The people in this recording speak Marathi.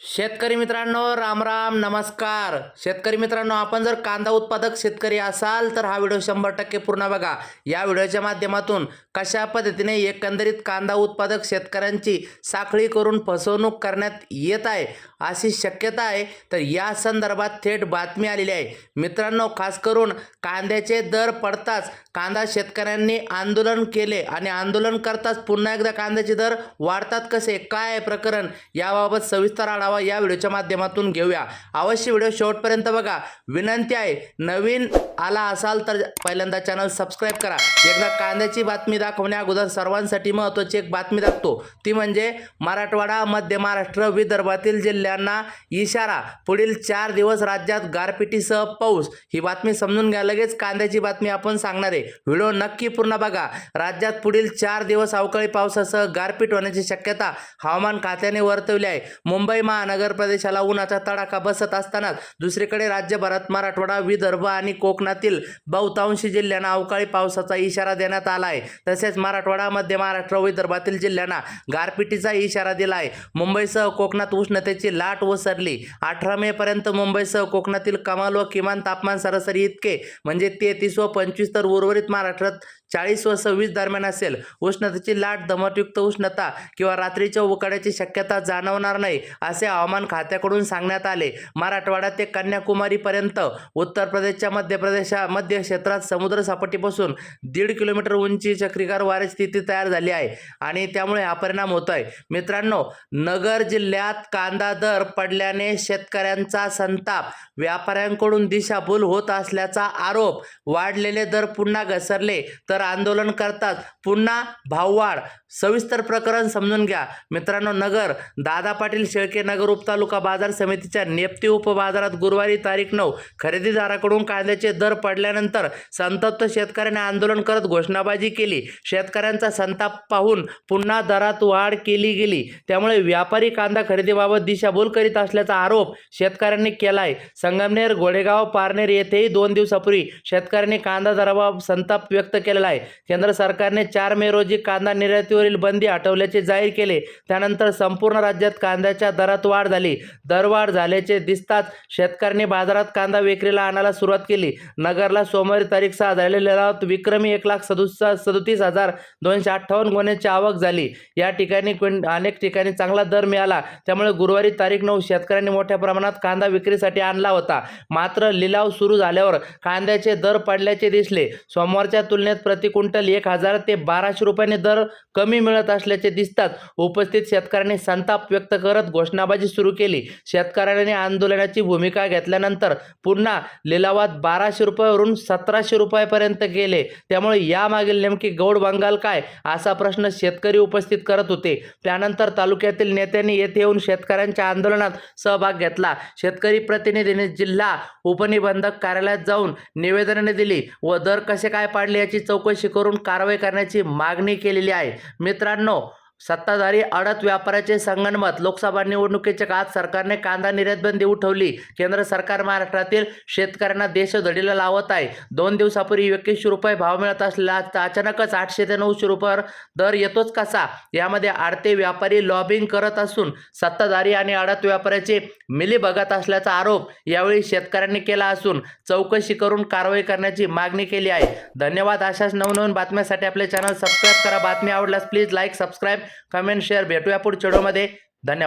शेतकरी मित्रांनो राम राम नमस्कार. शेतकरी मित्रांनो आपण जर कांदा उत्पादक शेतकरी असाल तर हा व्हिडिओ शंभर टक्के पूर्ण बघा. या व्हिडिओच्या माध्यमातून कशा पद्धतीने एकंदरीत कांदा उत्पादक शेतकऱ्यांची साखळी करून फसवणूक करण्यात येत आहे अशी शक्यता आहे? तर या संदर्भात थेट बातमी आलेली आहे. मित्रांनो खास करून कांद्याचे दर पडताच कांदा शेतकऱ्यांनी आंदोलन केले आणि आंदोलन करताच पुन्हा एकदा कांद्याचे दर वाढतात कसे? काय आहे प्रकरण? याबाबत सविस्तर आढावा या व्हिडिओच्या माध्यमातून घेऊया. अवश्य व्हिडिओ शेवटपर्यंत बघा. विनंती आहे नवीन आला असाल तर पहिल्यांदा चॅनल सबस्क्राईब करा. एकदा कांद्याची बातमी दाखवण्या अगोदर सर्वांसाठी महत्त्वाची एक बातमी दाखवतो. ती म्हणजे मराठवाडा मध्य महाराष्ट्र विदर्भातील जिल्ह्यांना इशारा. पुढील चार दिवस राज्यात गारपिटीसह पाऊस. ही बातमी समजून घ्या. लगेच कांद्याची बातमी आपण सांगणार आहे. व्हिडिओ नक्की पूर्ण बघा. राज्यात पुढील चार दिवस अवकाळी पावसासह गारपीट होण्याची शक्यता हवामान खात्याने वर्तवली आहे. मुंबई महानगर प्रदेशाला उन्हाचा तडाखा बसत असतानाच दुसरीकडे राज्यभरात मराठवाडा विदर्भ आणि कोकणातील बहुतांशी जिल्ह्यांना अवकाळी पावसाचा इशारा देण्यात आला आहे. तसेच मराठवाडा मध्य महाराष्ट्र विदर्भातील जिल्ह्यांना गारपिटीचा इशारा दिला आहे. मुंबईसह कोकणात उष्णतेची लाट ओसरली. अठरा मे पर्यंत मुंबईसह कोकणातील कमाल व किमान तापमान सरासरी इतके म्हणजे तेहतीस व पंचवीस तर उर्वरित महाराष्ट्रात चाळीस व सव्वीस दरम्यान असेल. उष्णतेची लाट दमटयुक्त उष्णता किंवा रात्रीच्या उकाड्याची शक्यता जाणवणार नाही असे हवामान खात्याकडून सांगण्यात आले. मराठवाडा ते कन्याकुमारीपर्यंत उत्तर प्रदेशच्या मध्य प्रदेशा मध्य क्षेत्रात समुद्र सपाटीपासून दीड किलोमीटर उंची चक्रीकार वारे स्थिती तयार झाली आहे आणि त्यामुळे हा परिणाम होतो आहे मित्रांनो नगर जिल्ह्यात कांदा दर पडल्याने शेतकऱ्यांचा संताप व्यापाऱ्यांकडून दिशाभूल होत असल्याचा आरोप वाढलेले दर पुन्हा घसरले तर आंदोलन करतात. पुन्हा भाववाढ. सविस्तर प्रकरण समजून घ्या. मित्रांनो नगर. दादा पाटील शेळके नगर उपतालुका बाजार समितीच्या नेप्ती उपबाजारात गुरुवारी तारीख नऊ. खरेदीदाराकडून कांद्याचे दर पडल्यानंतर संतप्त शेतकऱ्यांनी आंदोलन करत घोषणाबाजी केली. शेतकऱ्यांचा संताप पाहून पुन्हा दरात वाढ केली गेली. त्यामुळे व्यापारी कांदा खरेदीबाबत दिशाभूल करीत असल्याचा आरोप शेतकऱ्यांनी केला आहे संगमनेर गोडेगाव पारनेर येथेही दोन दिवसापूर्वी शेतकऱ्यांनी कांदा दराबाबत संताप व्यक्त केलेला आहे केंद्र सरकारने चार मे रोजी कांदा निर्यातीवरील बंदी हटवल्याचे जाहीर केले. त्यानंतर संपूर्ण राज्यात कांद्याच्या दरात वाढ झाली. दरवाढ झाल्याचे दिसताच शेतकऱ्यांनी बाजारात कांदा विक्रीला आणायला सुरुवात केली. नगरला सोमवारी तारीख सहा झालेल्या विक्रमी एक लाख सदुस सदोतीस हजार दोनशे अठ्ठावन्न गुन्ह्याची आवक झाली. या ठिकाणी अनेक ठिकाणी चांगला दर मिळाला. त्यामुळे गुरुवारी तारीख नऊ शेतकऱ्यांनी मोठ्या प्रमाणात कांदा विक्रीसाठी आणला होता. मात्र लिलाव सुरू झाल्यावर कांद्याचे दर पडल्याचे दिसले. सोमवारच्या तुलनेत प्रति क्विंटल एक हजार ते बाराशे रुपयाने दर कमी मिळत असल्याचे दिसतात. उपस्थित शेतकऱ्यांनी संताप व्यक्त करत घोषणाबाजी सुरू केली. शेतकऱ्यांनी आंदोलनाची भूमिका घेतल्यानंतर पुन्हा लिलावात बाराशे रुपयावरून सतराशे रुपयापर्यंत गेले. त्यामुळे यामागील नेमकी गौड बंगाल काय? असा प्रश्न शेतकरी उपस्थित करत होते. त्यानंतर तालुक्यातील नेत्यांनी येथे येऊन शेतकऱ्यांच्या आंदोलनात सहभाग घेतला. शेतकरी प्रतिनिधीने जिल्हा उपनिबंधक कार्यालयात जाऊन निवेदने दिली व दर कसे काय पाडले याची चौकशी चौकशी करून कारवाई करण्याची मागणी केलेली आहे. मित्रांनो सत्ताधारी अडत व्यापाराचे संगणमत लोकसभा निवडणुकीच्या काळात सरकारने कांदा निर्यात बंदी उठवली. केंद्र सरकार महाराष्ट्रातील शेतकऱ्यांना देशधडीला लावत आहे. दोन दिवसापूर्वी एकवीसशे रुपये भाव मिळत असलेला अचानकच आठशे ते नऊशे रुपयावर दर येतोच कसा? यामध्ये आडते व्यापारी लॉबिंग करत असून सत्ताधारी आणि अडत व्यापाऱ्याचे मिली बघत असल्याचा आरोप यावेळी शेतकऱ्यांनी केला असून चौकशी करून कारवाई करण्याची मागणी केली आहे. धन्यवाद. अशाच नवनवीन बातम्यांसाठी आपले चॅनल सबस्क्राईब करा. बातमी आवडल्यास please like subscribe comment share भेटूया पुढच्या व्हिडिओमध्ये. धन्यवाद.